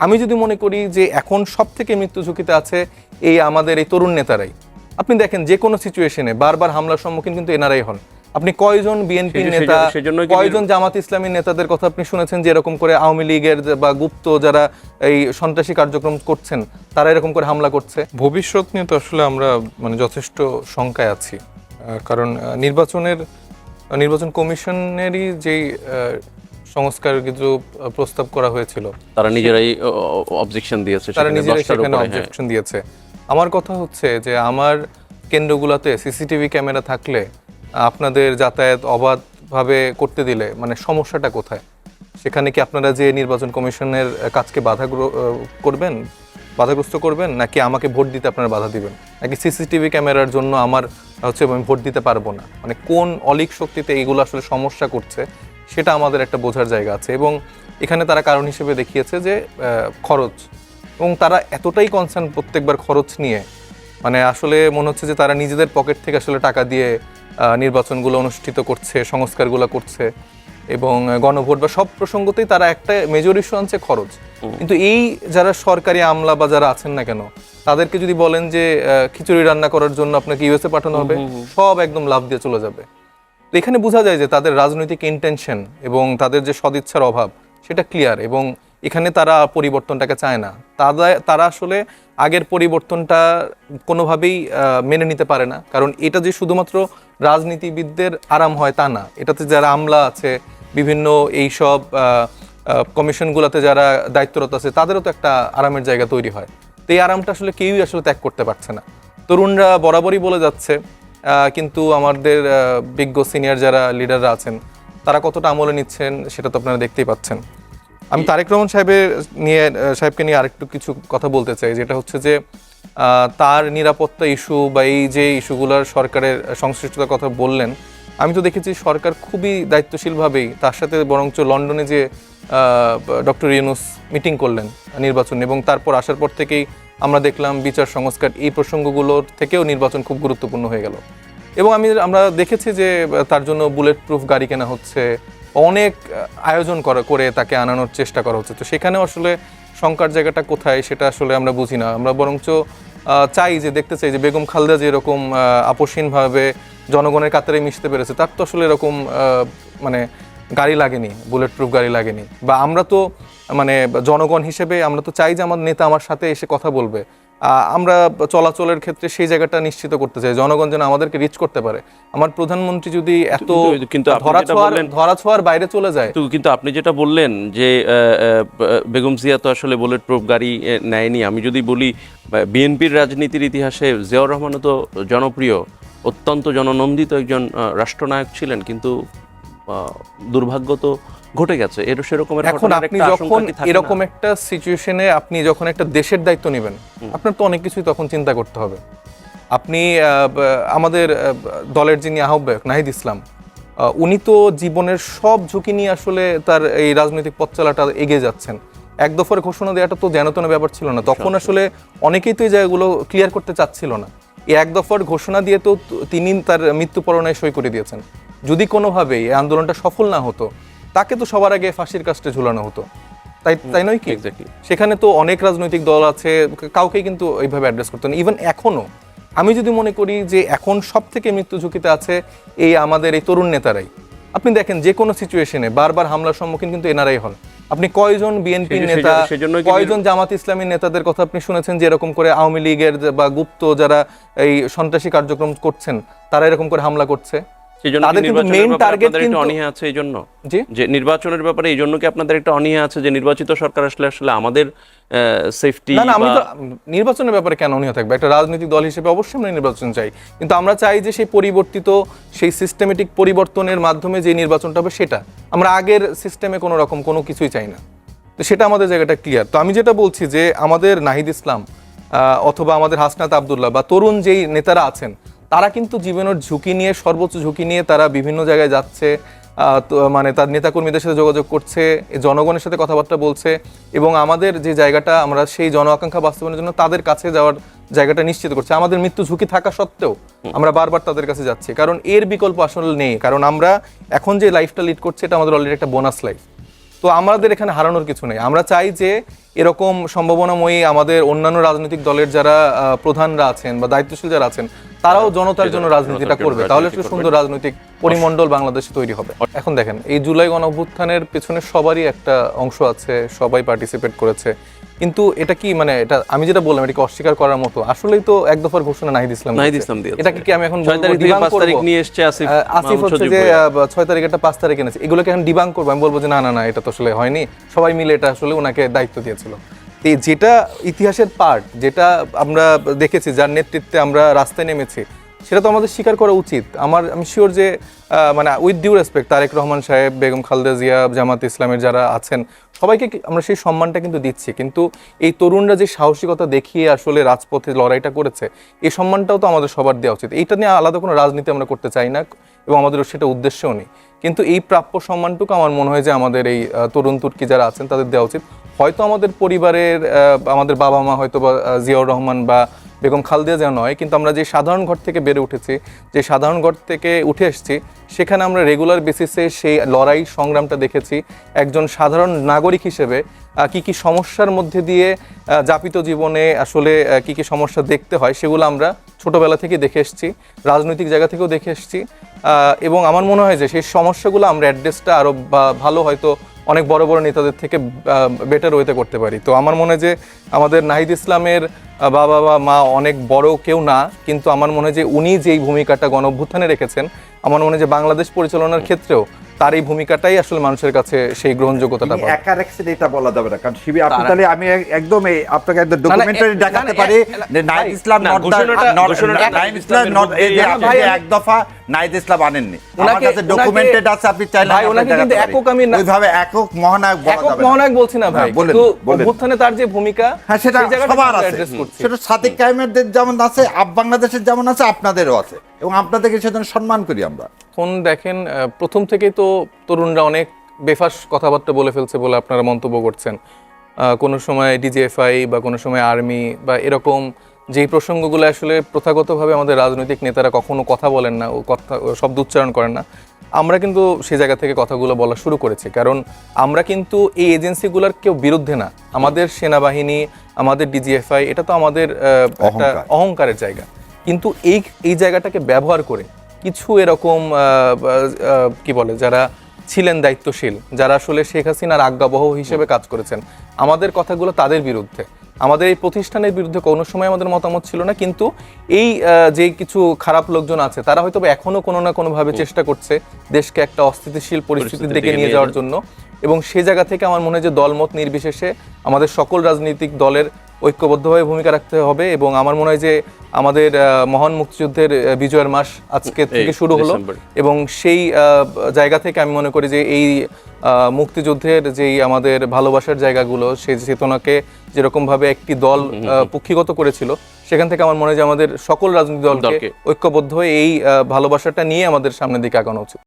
আমি যদি মনে করি যে এখন সব থেকে মৃত্যু ঝুঁকিতে আছে এই আমাদের এই তরুণ নেতারাই। আপনি দেখেন যে কোনো সিচুয়েশনে বারবার হামলার সম্মুখীন কিন্তু এনারাই হন। আপনি কয়জন বিএনপি নেতা কয়জন জামাত ইসলামী নেতাদের কথা আপনি শুনেছেন যে এরকম করে আওয়ামী লীগের বা গুপ্ত যারা এই সন্ত্রাসী কার্যক্রম করছেন তারা এরকম করে হামলা করছে? ভবিষ্যৎ নিয়ে তো আসলে আমরা মানে যথেষ্ট শঙ্কায় আছি। আহ, কারণ আহ, নির্বাচনের নির্বাচন কমিশনেরই যেই আহ, সংস্কার কিছু প্রস্তাব করা হয়েছিল। তারা নিজেরাই অবজেকশন দিয়েছে তারা সেখানে নিজেরাই সেখানে। অবজেকশন দিয়েছে। আমার কথা হচ্ছে যে আমার কেন্দ্রগুলোতে সিসিটিভি ক্যামেরা থাকলে আপনাদের যাতায়াত অবাধভাবে করতে দিলে মানে সমস্যাটা কোথায়? সেখানে কি আপনারা যে নির্বাচন কমিশনের কাজকে বাধা করবেন বাধাগ্রস্ত করবেন নাকি আমাকে ভোট দিতে আপনারা বাধা দিবেন? নাকি সিসিটিভি ক্যামেরার জন্য আমার হচ্ছে আমি ভোট দিতে পারব না? মানে কোন অলিক শক্তিতে এইগুলো আসলে সমস্যা করছে? সেটা আমাদের একটা বোঝার জায়গা আছে এবং এখানে তারা কারণ হিসেবে দেখিয়েছে যে খরচ এবং তারা এতটাই কনসার্ন প্রত্যেকবার খরচ নিয়ে। মানে আসলে মনে হচ্ছে যে তারা নিজেদের পকেট থেকে আসলে টাকা দিয়ে নির্বাচনগুলো অনুষ্ঠিত করছে সংস্কারগুলো করছে এবং গণভোট বা সব প্রসঙ্গতেই তারা একটা মেজর ইস্যু আনছে খরচ। কিন্তু এই যারা সরকারি আমলা বা যারা আছেন না কেন তাদেরকে যদি বলেন যে খিচুড়ি রান্না করার জন্য আপনাকে ইউএসএ পাঠানো হবে সব একদম লাভ দিয়ে চলে যাবে। তো এখানে বোঝা যায় যে তাদের রাজনৈতিক ইন্টেনশন এবং তাদের যে সদিচ্ছার অভাব, সেটা ক্লিয়ার এবং এখানে তারা পরিবর্তনটাকে চায় না। তারা তারা আসলে আগের পরিবর্তনটা কোনোভাবেই মেনে নিতে পারে না। কারণ এটা যে শুধুমাত্র রাজনীতিবিদদের আরাম হয় তা না। এটাতে যারা আমলা আছে, বিভিন্ন এইসব কমিশনগুলোতে যারা দায়িত্বরত আছে, তাদেরও তো একটা আরামের জায়গা তৈরি হয়। তো এই আরামটা আসলে কেউই আসলে ত্যাগ করতে পারছে না। তরুণরা বরাবরই বলে যাচ্ছে কিন্তু আমাদের বিজ্ঞ সিনিয়র যারা লিডাররা আছেন, তারা কতটা আমলে নিচ্ছেন সেটা তো আপনারা দেখতেই পাচ্ছেন। আমি তারেক রহমান সাহেবের নিয়ে সাহেবকে নিয়ে আরেকটু কিছু কথা বলতে চাই, যেটা হচ্ছে যে তার নিরাপত্তা ইস্যু বা এই যে ইস্যুগুলোর সরকারের সংশ্লিষ্টতার কথা বললেন, আমি তো দেখেছি সরকার খুবই দায়িত্বশীলভাবেই, তার সাথে বরঞ্চ লন্ডনে যে ডক্টর ইউনুস মিটিং করলেন নির্বাচন এবং তারপর আসার পর থেকেই আমরা দেখলাম বিচার সংস্কার এই প্রসঙ্গগুলোর থেকেও নির্বাচন খুব গুরুত্বপূর্ণ হয়ে গেল। এবং আমি আমরা দেখেছি যে তার জন্য বুলেট প্রুফ গাড়ি কেনা হচ্ছে, অনেক আয়োজন করা, করে তাকে আনানোর চেষ্টা করা হচ্ছে। তো সেখানে আসলে শঙ্কার জায়গাটা কোথায় সেটা আসলে আমরা বুঝি না। আমরা বরঞ্চ চাই যে, দেখতে চাই যে, বেগম খালদা যেরকম আপোষহীনভাবে জনগণের কাতারে মিশতে পেরেছে, তার তো আসলে এরকম মানে গাড়ি লাগেনি বুলেট প্রুফ গাড়ি লাগেনি। বা আমরা তো মানে জনগণ হিসেবে আমরা তো চাই যে আমার নেতা আমার সাথে এসে কথা বলবে। আমরা চলাচলের ক্ষেত্রে সেই জায়গাটা নিশ্চিত করতে চাই জনগণ যেন আমাদেরকে রিচ করতে পারে। আমার প্রধানমন্ত্রী যদি এত কিন্তু- ধরা ছোঁয়ার বাইরে চলে যায়। কিন্তু কিন্তু আপনি যেটা বললেন যে বেগম জিয়া তো আসলে বুলেট প্রুফ গাড়ি নেয়নি। আমি যদি বলি বিএনপির রাজনীতির ইতিহাসে জিয়াউর রহমানও তো জনপ্রিয় অত্যন্ত জননন্দিত একজন রাষ্ট্রনায়ক ছিলেন। কিন্তু দুর্ভাগ্য তো ঘটে গেছে। এর সেরকমের এখন আপনি যখন? এরকম একটা সিচুয়েশনে আপনি যখন একটা দেশের দায়িত্ব নেবেন আপনার তো অনেক কিছুই তখন চিন্তা করতে হবে। আপনি আহ, আমাদের দলের যিনি আহ্বায়ক নাহিদ ইসলাম উনি তো জীবনের সব ঝুঁকি নিয়ে আসলে তার এই রাজনৈতিক পথ চলাটা এগিয়ে যাচ্ছেন। এক দফার ঘোষণা দেওয়াটা তো যেনতেন ব্যাপার ছিল না। তখন আসলে অনেকেই তো এই জায়গাগুলো ক্লিয়ার করতে চাচ্ছিল না। এই এক দফার ঘোষণা দিয়ে তো তিনি তার মৃত্যুপরণায় সই করে দিয়েছেন। যদি কোনোভাবেই এই আন্দোলনটা সফল না হতো তাকে তো সবার আগে ফাঁসির কাস্টে ঝুলানো হতো। তাই তাই নয় কি. সেখানে তো অনেক রাজনৈতিক দল আছে কাউকে কিন্তু এইভাবে অ্যাড্রেস করতে না। ইভেন এখনও আমি যদি মনে করি যে এখন সব থেকে মৃত্যু ঝুঁকিতে আছে এই আমাদের এই তরুণ নেতারাই। আপনি দেখেন যে কোনো সিচুয়েশনে বারবার হামলার সম্মুখীন কিন্তু এনারাই হন। আপনি কয়জন বিএনপি নেতা কয়জন জামাত ইসলামী নেতাদের কথা আপনি শুনেছেন যে এরকম করে আওয়ামী লীগের বা গুপ্ত যারা এই সন্ত্রাসী কার্যক্রম করছেন তারা এরকম করে হামলা করছে? সেই জন্য কি কিন্তু নির্বাচনের main ব্যাপারে target আপনাদের একটু কিন্তু- অনীহা আছে এই জন্য? যে নির্বাচনের ব্যাপারে এই জন্য কি আপনাদের একটা অনীহা আছে যে নির্বাচিত সরকার আসলে আসলে আমাদের সেফটি না না আমি তো নির্বাচনের ব্যাপারে কেন অনীহ থাকবে? একটা রাজনৈতিক দল হিসেবে অবশ্যই আমরা নির্বাচন চাই। কিন্তু আমরা চাই যে সেই পরিবর্তিত সেই সিস্টেমেটিক পরিবর্তনের মাধ্যমে যে নির্বাচনটা হবে সেটা। আমরা আগের সিস্টেমে কোনো রকম কোনো কিছুই চাই না। তো সেটা আমাদের জায়গাটা ক্লিয়ার তো আমি যেটা বলছি যে আমাদের নাহিদ ইসলাম আহ, অথবা আমাদের হাসনাত আবদুল্লাহ বা তরুণ যেই নেতারা আছেন তারা কিন্তু জীবনের ঝুঁকি নিয়ে সর্বোচ্চ ঝুঁকি নিয়ে তারা বিভিন্ন জায়গায় যাচ্ছে মানে তার নেতাকর্মীদের সাথে যোগাযোগ করছে জনগণের সাথে কথাবার্তা বলছে এবং আমাদের যে জায়গাটা আমরা সেই জন আকাঙ্ক্ষা বাস্তবায়নের জন্য তাদের কাছে যাওয়ার জায়গাটা নিশ্চিত করছে। আমাদের মৃত্যু ঝুঁকি থাকা সত্ত্বেও আমরা বারবার তাদের কাছে যাচ্ছি। কারণ এর বিকল্প আসলে নেই। কারণ আমরা এখন যে লাইফটা লিড করছে এটা আমাদের অলরেডি একটা বোনাস লাইফ তো আমাদের এখানে হারানোর কিছু নেই। আমরা চাই যে এরকম সম্ভাবনাময়ী আমাদের অন্যান্য রাজনৈতিক দলের যারা প্রধানরা আছেন বা দায়িত্বশীল যারা আছেন তারাও জনতার জন্য রাজনীতিটা করবে। তাহলে একটা। সুন্দর রাজনৈতিক পরিমণ্ডল বাংলাদেশে তৈরি হবে। এখন দেখেন এই জুলাই গণ অভ্যুত্থানের পেছনে সবারই একটা অংশ আছে সবাই পার্টিসিপেট করেছে। কিন্তু এটা কি মানে এটা আমি যেটা বললাম এটাকে অস্বীকার করার মতো আসলেই তো এক দফার ঘোষণা নাহিদ ইসলাম নাহিদ দিয়েছে। ইসলাম দিয়েছে। এটাকে কি আমি এখন ছয় তারিখ নিয়ে এসছে আসিফ আসিফ হচ্ছে যে ভুঁইয়া। আহ, ছয় তারিখ একটা পাঁচ তারিখ এনেছে। এগুলোকে এখন ডিবাং করব। আমি বলব যে না না না এটা তো আসলে হয়নি। সবাই মিলে এটা আসলে ওনাকে দায়িত্ব দিয়েছিল। এই যেটা ইতিহাসের পার্ট যেটা আমরা দেখেছি যার নেতৃত্বে আমরা রাস্তায় নেমেছি সেটা তো আমাদের স্বীকার করা উচিত। আমার, আমি শিওর যে মানে with due respect Tarique Rahman সাহেব, বেগম খালদা জিয়া, জামাত ইসলামের যারা আছেন, সবাইকে আমরা সেই সম্মানটা কিন্তু দিচ্ছি। কিন্তু এই তরুণরা যে সাহসিকতা দেখিয়ে আসলে রাজপথে লড়াইটা করেছে, এই সম্মানটাও তো আমাদের সবার দেওয়া উচিত। এইটা নিয়ে আলাদা কোনো রাজনীতি আমরা করতে চাই না এবং আমাদের সেটা উদ্দেশ্যও নেই। কিন্তু এই প্রাপ্য সম্মানটুকু আমার মনে হয় যে আমাদের এই তরুণ তুর্কি যারা আছেন তাদের দেওয়া উচিত। হয়তো আমাদের পরিবারের আমাদের বাবা মা হয়তো বা জিয়াউর রহমান বা বেগম খালদিয়া যা নয়, কিন্তু আমরা যে সাধারণ ঘর থেকে বেড়ে উঠেছি, যে সাধারণ ঘর থেকে উঠে এসেছি, সেখানে আমরা রেগুলার বেসিসে সেই লড়াই সংগ্রামটা দেখেছি। একজন সাধারণ নাগরিক হিসেবে কি কি সমস্যার মধ্যে দিয়ে যাপিত জীবনে আসলে কি কি সমস্যা দেখতে হয়, সেগুলো আমরা ছোটোবেলা থেকে দেখে এসেছি, রাজনৈতিক জায়গা থেকেও দেখে এসেছি। এবং আমার মনে হয় যে সেই সমস্যাগুলো আমরা অ্যাড্রেসটা আরও ভালো হয়তো অনেক বড় বড় নেতাদের থেকে বেটার ওয়েতে করতে পারি। তো আমার মনে হয় যে আমাদের নাহিদ ইসলামের বাবা বা মা অনেক বড় কেউ না কিন্তু আমার মনে হয় যে উনি যেই ভূমিকাটা গণ অভ্যুত্থানে রেখেছেন আমার মনে হয় যে বাংলাদেশ পরিচালনার ক্ষেত্রেও তার এই ভূমিকাটাই আসলে মানুষের কাছে সেই পাবে একা রেখেছেন এটা বলা যাবে না কারণ শিবির আপনি তাহলে আমি এক- একদম এই আপনাকে একদম ডকুমেন্টারি দেখাতে না, না, পারি ভাই, ইসলাম না, not the- ঘোষণাটা- not- ঘোষণাটা নাইদ Nahid Islam এই যে আমি- এক দফা নাইদ ইসলাম আনেননি। আমার কাছে ডকুমেন্টেড আছে আপনি চাইলে ভাই, ওনাকে কিন্তু একক আমি ওইভাবে একক মহানায়ক বলা যাবে না। মহানায়ক বলছি না ভাই। হ্যাঁ, কিন্তু অভ্যুত্থানে তার যে ভূমিকা হ্যাঁ সেটা সবার আছে। সেটা সাদিক যেমন আছে আপ বাংলাদেশের যেমন আছে আপনাদেরও আছে। এবং আপনাদেরকে সেজন্য সম্মান করি আমরা। এখন দেখেন প্রথম থেকেই তো তরুণরা অনেক বেফাস কথাবার্তা বলে ফেলছে বলে আপনারা মন্তব্য করছেন। কোনো সময় ডিজিএফআই বা কোনো সময় আর্মি বা এরকম যেই প্রসঙ্গগুলো আসলে প্রথাগতভাবে আমাদের রাজনৈতিক নেতারা কখনো কথা বলেন না ও কথা শব্দ উচ্চারণ করেন না আমরা কিন্তু সে জায়গা থেকে কথাগুলো বলা শুরু করেছি। কারণ আমরা কিন্তু এই এজেন্সিগুলোর কেউ বিরুদ্ধে না। আমাদের সেনাবাহিনী আমাদের ডিজিএফআই এটা তো আমাদের একটা অহংকারের জায়গা। কিন্তু এই এই জায়গাটাকে ব্যবহার করে কিছু এরকম কি বলে যারা ছিলেন দায়িত্বশীল যারা আসলে শেখ হাসিনার আজ্ঞাবহ হিসেবে কাজ করেছেন আমাদের কথাগুলো তাদের বিরুদ্ধে। আমাদের এই প্রতিষ্ঠানের বিরুদ্ধে কোনো সময় আমাদের মতামত ছিল না কিন্তু এই যে কিছু খারাপ লোকজন আছে তারা হয়তো বা এখনও কোনো না কোনোভাবে চেষ্টা করছে দেশকে একটা অস্থিতিশীল পরিস্থিতির দিকে নিয়ে যাওয়ার জন্য। এবং সে জায়গা থেকে আমার মনে হয় যে দলমত নির্বিশেষে আমাদের সকল রাজনৈতিক দলের ঐক্যবদ্ধভাবে ভূমিকা রাখতে হবে এবং আমার মনে হয় যে আমাদের মহান মুক্তিযুদ্ধের বিজয়ের মাস আজকে থেকে শুরু হলো এবং সেই জায়গা থেকে আমি মনে করি যে এই মুক্তিযুদ্ধের যেই আমাদের ভালোবাসার জায়গাগুলো সেই চেতনাকে যেরকমভাবে একটি দল পুক্ষিগত করেছিল সেখান থেকে আমার মনে হয় যে আমাদের সকল রাজনৈতিক দলকে। ঐক্যবদ্ধ হয়ে এই ভালোবাসাটা নিয়ে আমাদের সামনের দিকে আগানো উচিত।